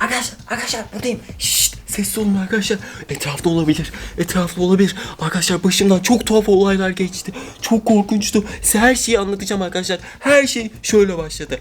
Arkadaşlar, arkadaşlar buradayım. Şşt, sessiz olun arkadaşlar. Etrafta olabilir. Etrafta olabilir. Arkadaşlar başımdan çok tuhaf olaylar geçti. Çok korkunçtu. Size her şeyi anlatacağım arkadaşlar. Her şey şöyle başladı.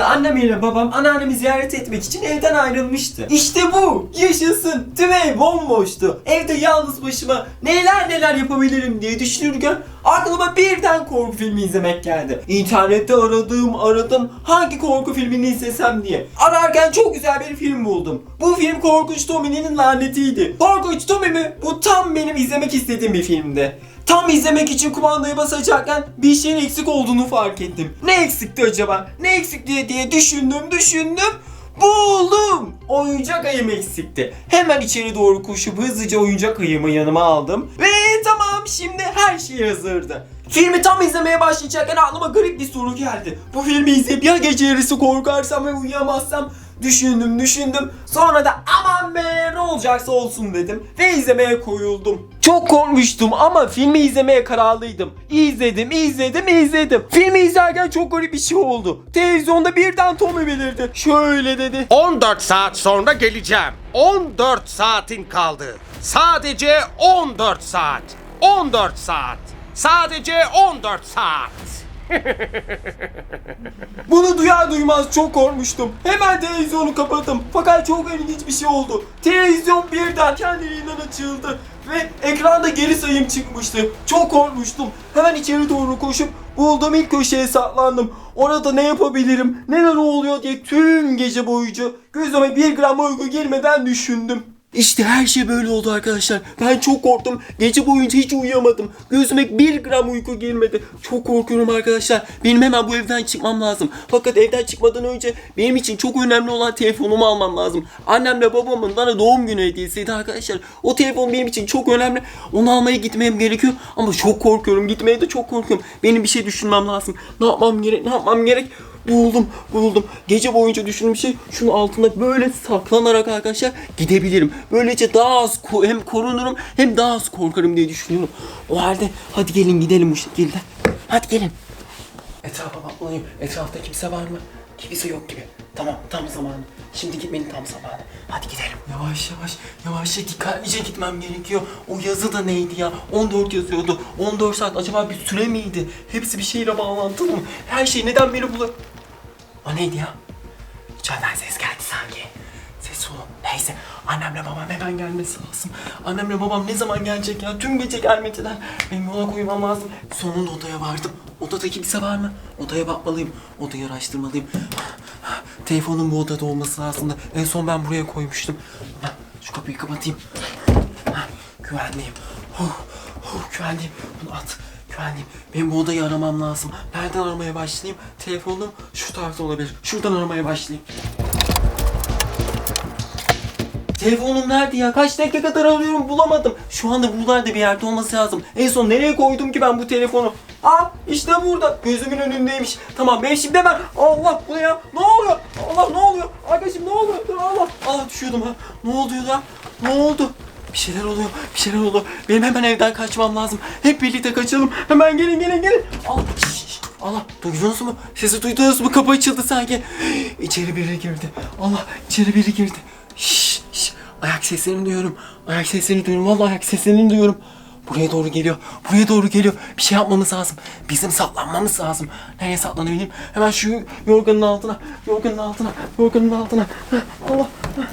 Annem ile babam anneannemi ziyaret etmek için evden ayrılmıştı. İşte bu! Yaşasın! Tüm ev bomboştu. Evde yalnız başıma neler neler yapabilirim diye düşünürken aklıma birden korku filmi izlemek geldi. İnternette aradım aradım hangi korku filmini izlesem diye. Ararken çok güzel bir film buldum. Bu film Korkunç Tommy'nin lanetiydi. Korkunç Tommy mi? Bu tam benim izlemek istediğim bir filmdi. Tam izlemek için kumandayı basacakken bir şeyin eksik olduğunu fark ettim. Ne eksikti acaba? Ne eksikti diye, diye düşündüm düşündüm. Buldum! Oyuncak ayım eksikti. Hemen içeri doğru koşup hızlıca oyuncak ayımı yanıma aldım. Ve tamam şimdi her şey hazırdı. Filmi tam izlemeye başlayacakken aklıma garip bir soru geldi. Bu filmi izleyip ya gece yarısı korkarsam ve uyuyamazsam Düşündüm düşündüm sonra da aman be ne olacaksa olsun dedim ve izlemeye koyuldum. Çok korkmuştum ama filmi izlemeye kararlıydım. İzledim izledim izledim. Filmi izlerken çok garip bir şey oldu. Televizyonda birden Tommy belirdi. Şöyle dedi. 14 saat sonra geleceğim. 14 saatin kaldı. Sadece 14 saat. 14 saat. Sadece 14 saat. Bunu duyar duymaz çok korkmuştum. Hemen televizyonu kapattım. Fakat çok ilginç bir şey oldu. Televizyon birden kendiliğinden açıldı. Ve ekranda geri sayım çıkmıştı. Çok korkmuştum. Hemen içeri doğru koşup bulduğum ilk köşeye saklandım. Orada ne yapabilirim, neler oluyor diye tüm gece boyunca gözüme bir gram uyku girmeden düşündüm. İşte her şey böyle oldu arkadaşlar. Ben çok korktum. Gece boyunca hiç uyuyamadım. Gözüme bir gram uyku girmedi. Çok korkuyorum arkadaşlar. Benim hemen bu evden çıkmam lazım. Fakat evden çıkmadan önce benim için çok önemli olan telefonumu almam lazım. Annemle babamın bana doğum günü hediyesiydi arkadaşlar. O telefon benim için çok önemli. Onu almaya gitmem gerekiyor. Ama çok korkuyorum. Gitmeye de çok korkuyorum. Benim bir şey düşünmem lazım. Ne yapmam gerek? Ne yapmam gerek? Buldum, buldum. Gece boyunca düşündüğüm şey şunun altında böyle saklanarak arkadaşlar gidebilirim. Böylece daha az ko- hem korunurum hem daha az korkarım diye düşünüyorum. O halde hadi gelin gidelim bu şekilde. Hadi gelin. Etrafa bakmalıyım. Etrafta kimse var mı? Kimse yok gibi. Tamam, tam zamanı. Şimdi gitmenin tam zamanı. Hadi gidelim. Yavaş yavaş, yavaşça dikkatlice gitmem gerekiyor. O yazı da neydi ya? 14 yazıyordu. 14 saat acaba bir süre miydi? Hepsi bir şeyle bağlantılı mı? Her şey neden beni bula... O neydi ya? İçeriden ses geldi sanki. Ses olun. Neyse. Annemle babam hemen gelmesi lazım. Annemle babam ne zaman gelecek ya? Tüm gece gelmediler. Benim yola koymam lazım. Sonunda odaya vardım. Odada kimse var mı? Odaya bakmalıyım. Odayı araştırmalıyım. Telefonun bu odada olması lazım. En son ben buraya koymuştum. Şu kapıyı kapatayım. Güvenliyim. Huh, huh, güvenliyim. Bunu at. Güvenliyim. Benim bu odayı aramam lazım. Nereden aramaya başlayayım? Telefonum şu tarafta olabilir. Şuradan aramaya başlayayım. Telefonum nerede ya? Kaç dakika kadar arıyorum bulamadım. Şu anda buralarda bir yerde olması lazım. En son nereye koydum ki ben bu telefonu? Aa işte burada. Gözümün önündeymiş. Tamam ben şimdi hemen Allah bu ne ya? Ne oluyor? Allah ne oluyor? Arkadaşım ne oluyor? Allah. Allah düşüyordum ha. Ne oluyor lan? Ne oldu? Bir şeyler oluyor. Bir şeyler oldu. Benim hemen evden kaçmam lazım. Hep birlikte kaçalım. Hemen gelin gelin gelin. Allah. şş. Allah duydunuz mu? Sesi duydunuz mu? Kapı açıldı sanki. İçeri biri girdi. Allah içeri biri girdi. Şş, şş. Ayak seslerini duyuyorum. Ayak seslerini duyuyorum. Vallahi ayak seslerini duyuyorum. Buraya doğru geliyor. Buraya doğru geliyor. Bir şey yapmamız lazım. Bizim saklanmamız lazım. Nereye saklanabilirim? Hemen şu yorganın altına. Yorganın altına. Yorganın altına. Allah.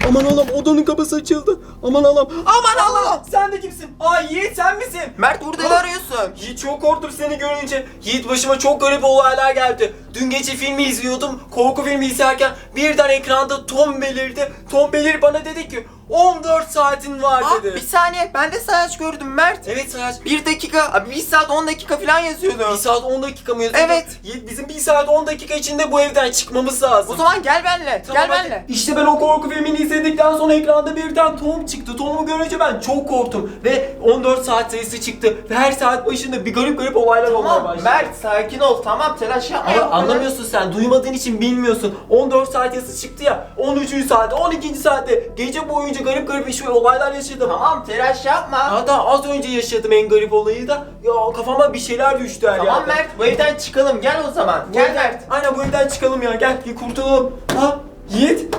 Aman Allah'ım odanın kapısı açıldı. Aman Allah'ım. Aman Allah'ım. Sen de kimsin? Aa Yiğit sen misin? Mert burada ne arıyorsun? Yiğit çok korktum seni görünce. Yiğit başıma çok garip olaylar geldi. Dün gece filmi izliyordum. Korku filmi izlerken birden ekranda Tom belirdi. Tom belir bana dedi ki 14 saatin var Aa, dedi. bir saniye ben de sayaç gördüm Mert. Evet Sayaç. Bir dakika, abi bir saat 10 dakika falan yazıyordu. 1 saat 10 dakika mı yazıyordu? Evet. Bizim 1 saat 10 dakika içinde bu evden çıkmamız lazım. O zaman gel benle, Tamam, gel hadi. benle. İşte ben o korku filmini izledikten sonra ekranda birden Tom çıktı. Tom'u görünce ben çok korktum. Ve 14 saat sayısı çıktı. Ve her saat başında bir garip garip olaylar olmaya Tamam başladı. Mert sakin ol tamam telaş yapma. Ama anlamıyorsun sen. Duymadığın için bilmiyorsun. 14 saat yazısı çıktı ya. 13. saat, 12. saatte gece boyunca garip garip bir şey olaylar yaşadım. Tamam telaş yapma. Hatta az önce yaşadım en garip olayı da. Ya kafama bir şeyler düştü her Tamam yerde. Mert bu evden çıkalım gel o zaman. Bu Gel evden- Mert. Aynen bu evden çıkalım ya. Gel bir kurtulalım. Ha? Yiğit.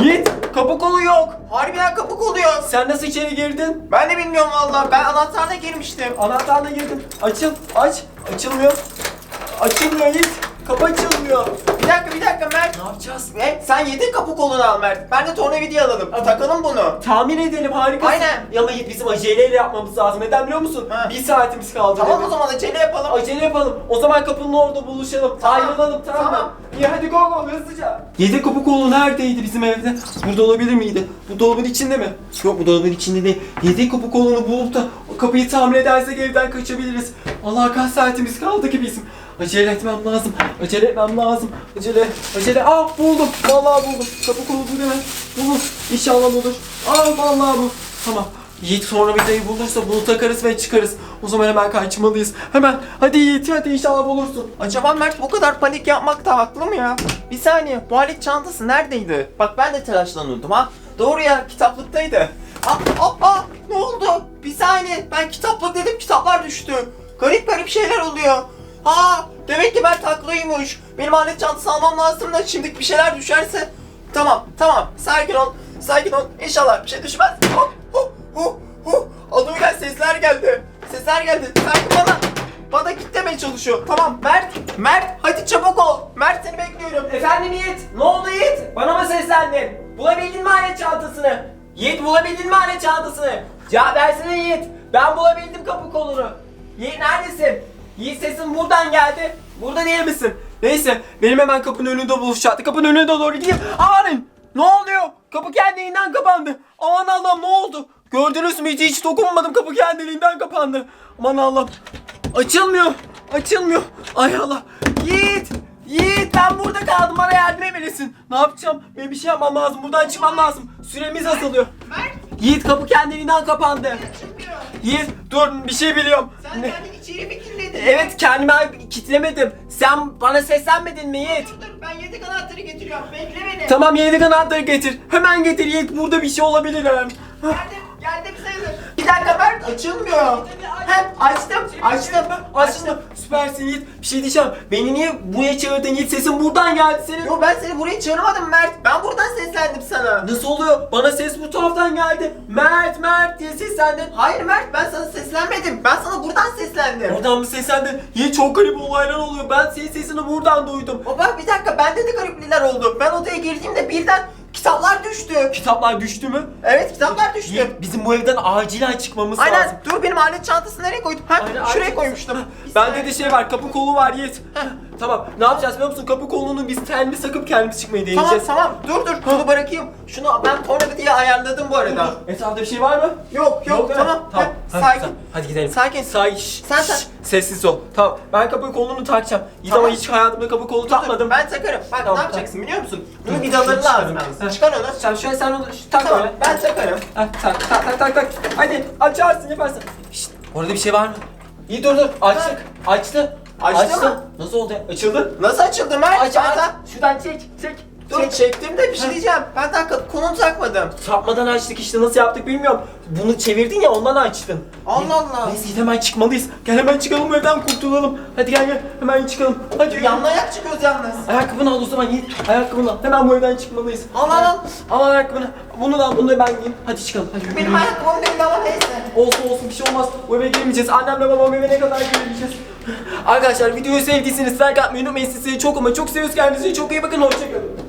Yiğit. Kapı kolu yok. Harbiden kapı koluyor. Sen nasıl içeri girdin? Ben de bilmiyorum valla. Ben anahtarla girmiştim. Anahtarla girdin. Açıl, aç. Açılmıyor. Açılmıyor Yiğit. Kapı açılmıyor. Bir dakika bir dakika Mert. Ne yapacağız? Ve sen yedek kapı kolunu al Mert. Ben de tornavida alalım. Takalım bunu. Tahmin edelim harikasın. Aynen. Ya ama bizim aceleyle yapmamız lazım. Neden biliyor musun? Ha. Bir saatimiz kaldı. Tamam dedi. o zaman acele yapalım. Acele yapalım. O zaman kapının orada buluşalım. Tamam. Ayrılalım tamam, mı? Tamam. İyi hadi go go hızlıca. Yedek kapı kolu neredeydi bizim evde? Burada olabilir miydi? Bu dolabın içinde mi? Yok bu dolabın içinde değil. Yedek kapı kolunu bulup da kapıyı tamir edersek evden kaçabiliriz. Allah kaç saatimiz kaldı ki bizim. Acele etmem lazım. Acele etmem lazım. Acele, acele. Ah buldum. Vallahi buldum. Kapı kolu değil mi? Bulur. İnşallah bulur. Ah vallahi bu. Tamam. Yiğit sonra vidayı bulursa bunu takarız ve çıkarız. O zaman hemen kaçmalıyız. Hemen. Hadi Yiğit hadi inşallah bulursun. Acaba Mert bu kadar panik yapmakta haklı mı ya? Bir saniye. Bu alet çantası neredeydi? Bak ben de telaşlanıyordum ha. Doğru ya kitaplıktaydı. Aa, aa, aa, ne oldu? Bir saniye. Ben kitaplık dedim kitaplar düştü. Garip garip şeyler oluyor. Aa, demek ki Mert haklıymış. Benim alet çantası almam lazım da şimdi bir şeyler düşerse. Tamam tamam sakin ol. Sakin ol. İnşallah bir şey düşmez. Hop hop hop hop. Adım gel sesler geldi. Sesler geldi. Sanki bana bana git demeye çalışıyor. Tamam Mert, Mert hadi çabuk ol. Mert seni bekliyorum. Efendim Yiğit, ne oldu Yiğit? Bana mı seslendin? Bulabildin mi alet çantasını? Yiğit bulabildin mi alet çantasını? Cevap versene Yiğit. Ben bulabildim kapı kolunu. Yiğit neredesin? Yiğit sesin buradan geldi. Burada değil misin? Neyse, benim hemen kapının önünde buluşacaktı. Kapının önüne doğru gideyim. Aman! Ne oluyor? Kapı kendiliğinden kapandı. Aman Allah'ım ne oldu? Gördünüz mü hiç, hiç dokunmadım kapı kendiliğinden kapandı. Aman Allah'ım. Açılmıyor. Açılmıyor. Ay Allah. Yiğit. Yiğit ben burada kaldım. Bana yardım etmelisin. Ne yapacağım? Benim bir şey yapmam lazım. Buradan çıkmam lazım. Süremiz azalıyor. Mert Yiğit kapı kendiliğinden kapandı. Yiğit dur bir şey biliyorum. Sen Ne- kendin içeri mi kilitledin? Evet kendime kitlemedim. Sen bana seslenmedin mi Yiğit? Dur dur ben yedek anahtarı getiriyorum. Bekle beni. Tamam yedi anahtarı getir. Hemen getir Yiğit. Burada bir şey olabilir hemen. Sayılır. Bir dakika Mert açılmıyor. Hem açtım. Açtım. Açtım. Süpersin Yiğit. Bir şey diyeceğim. Beni niye buraya çağırdın Yiğit? Sesin buradan geldi senin. Yo ben seni buraya çağırmadım Mert. Ben buradan seslendim sana. Nasıl oluyor? Bana ses bu taraftan geldi. Mert Mert diye seslendin. Hayır Mert ben sana seslenmedim. Ben sana buradan seslendim. Oradan mı seslendin? Yiğit çok garip olaylar oluyor. Ben senin sesini buradan duydum. Baba bir dakika bende de gariplikler oldu. Ben odaya girdiğimde birden kitaplar düştü. Kitaplar düştü mü? Evet kitaplar düştü. Yiğit bizim bu evden acilen çıkmamız Aynen lazım. dur benim alet çantasını nereye koydum? Ha Aynen, şuraya koymuştum. Bir Bende saniye. de şey var kapı kolu var Yiğit. Tamam ne yapacağız biliyor musun? Kapı kolunu biz kendimiz sakıp kendimiz çıkmayı Tamam deneyeceğiz. tamam dur dur bunu bırakayım. Şunu ben tornavida diye ayarladım bu arada. Etrafta bir şey var mı? Yok yok, değil mi? tamam. Tamam. Ha, Hadi, sakin. tamam. Hadi gidelim. Sakin. Sakin. Sen- sen- Sessiz ol. Tamam. Ben kapı kolunu takacağım. İyi Tamam. ama hiç hayatımda kapı kolu Dur, dur, takmadım. Ben takarım. Bak Tamam, ne yapacaksın biliyor musun? Bunun Dur, vidaları lazım. ben. Çıkar onu. Sen şöyle sen onu şş, tak Tamam öyle. ben takarım. Ha, tak tak tak tak tak. Hadi açarsın yaparsın. Şşt, orada bir şey var mı? İyi dur dur. Açtık. Açtı. Açtı mı? Nasıl oldu? ya? Açıldı. Nasıl açıldı Mert? Aç Ben aç. daha- Şuradan çek çek. Dur Çek. çektim de bir şey diyeceğim. Ben daha ka- kolunu takmadım. Çarpmadan açtık işte nasıl yaptık bilmiyorum. Bunu çevirdin ya ondan açtın. Allah Allah. Yiğit, hemen çıkmalıyız. Gel hemen çıkalım evden kurtulalım. Hadi gel gel hemen çıkalım. Hadi yürü. Yanına ayak çıkıyoruz yalnız. Ayakkabını al o zaman Yiğit. Ayakkabını al. Hemen bu evden çıkmalıyız. Al, al, al. Al ayakkabını. Bunu da al bunu da ben giyeyim. Hadi çıkalım. Hadi yürü, Benim ayakkabım değil ama neyse. Olsun olsun bir şey olmaz. Bu eve girmeyeceğiz. Annemle babam eve ne kadar girmeyeceğiz. Arkadaşlar videoyu sevdiyseniz like atmayı unutmayın. Sizi çok ama çok seviyoruz. Kendinize çok iyi bakın. Hoşçakalın.